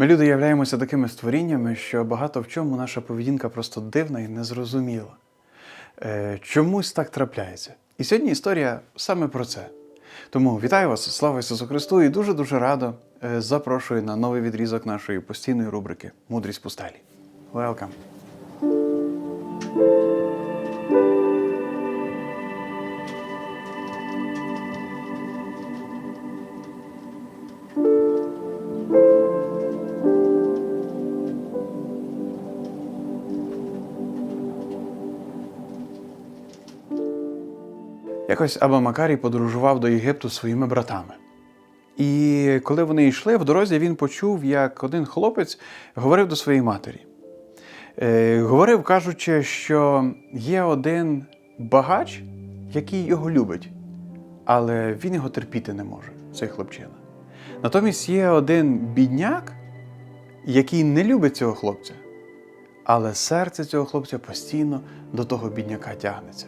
Ми люди являємося такими створіннями, що багато в чому наша поведінка просто дивна і незрозуміла. Е, чомусь так трапляється. І сьогодні історія саме про це. Тому вітаю вас, слава Ісусу Христу, і дуже-дуже радо е, запрошую на новий відрізок нашої постійної рубрики Мудрість пустелі. Welcome! Якось Аба Макарій подорожував до Єгипту своїми братами. І коли вони йшли в дорозі, він почув, як один хлопець говорив до своєї матері. Е, говорив, кажучи, що є один багач, який його любить, але він його терпіти не може, цей хлопчина. Натомість є один бідняк, який не любить цього хлопця, але серце цього хлопця постійно до того бідняка тягнеться.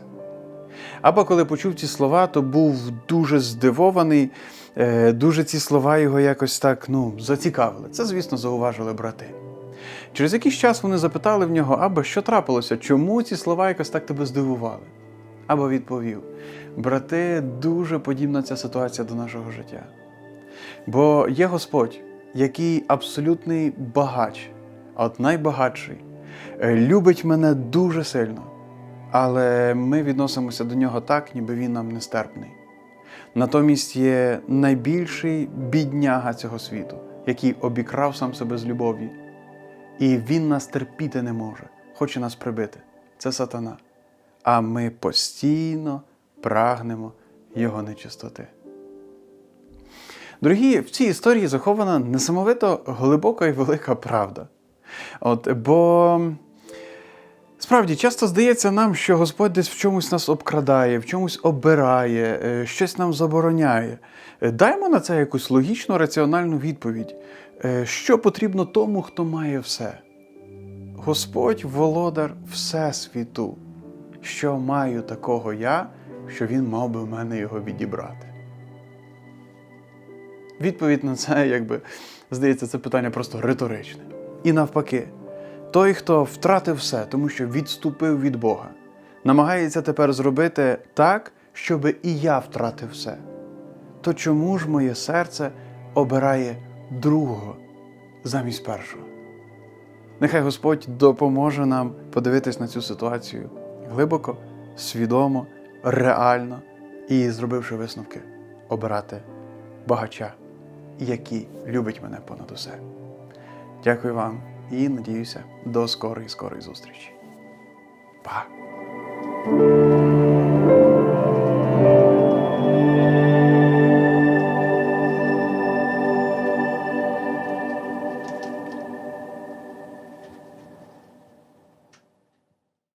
Або коли почув ці слова, то був дуже здивований, е, дуже ці слова його якось так ну, зацікавили. Це, звісно, зауважили брати. Через якийсь час вони запитали в нього, Аба, що трапилося? Чому ці слова якось так тебе здивували? Аба відповів: брати, дуже подібна ця ситуація до нашого життя. Бо є Господь, який абсолютний багач, а от найбагатший, е, любить мене дуже сильно. Але ми відносимося до нього так, ніби він нам нестерпний. Натомість є найбільший бідняга цього світу, який обікрав сам себе з любові. І він нас терпіти не може, хоче нас прибити. Це сатана. А ми постійно прагнемо його нечистоти. Дорогі, в цій історії захована несамовито глибока і велика правда. От, бо Справді, часто здається нам, що Господь десь в чомусь нас обкрадає, в чомусь обирає, е, щось нам забороняє. Е, Даймо на це якусь логічну, раціональну відповідь. Е, Що потрібно тому, хто має все? Господь володар Всесвіту. Що маю такого я, що Він мав би в мене його відібрати? Відповідь на це, якби здається, це питання просто риторичне. І навпаки. Той, хто втратив все, тому що відступив від Бога, намагається тепер зробити так, щоб і я втратив все. То чому ж моє серце обирає другого замість першого? Нехай Господь допоможе нам подивитись на цю ситуацію глибоко, свідомо, реально і, зробивши висновки, обирати багача, який любить мене понад усе. Дякую вам і надіюся до скорої скорої зустрічі. Па!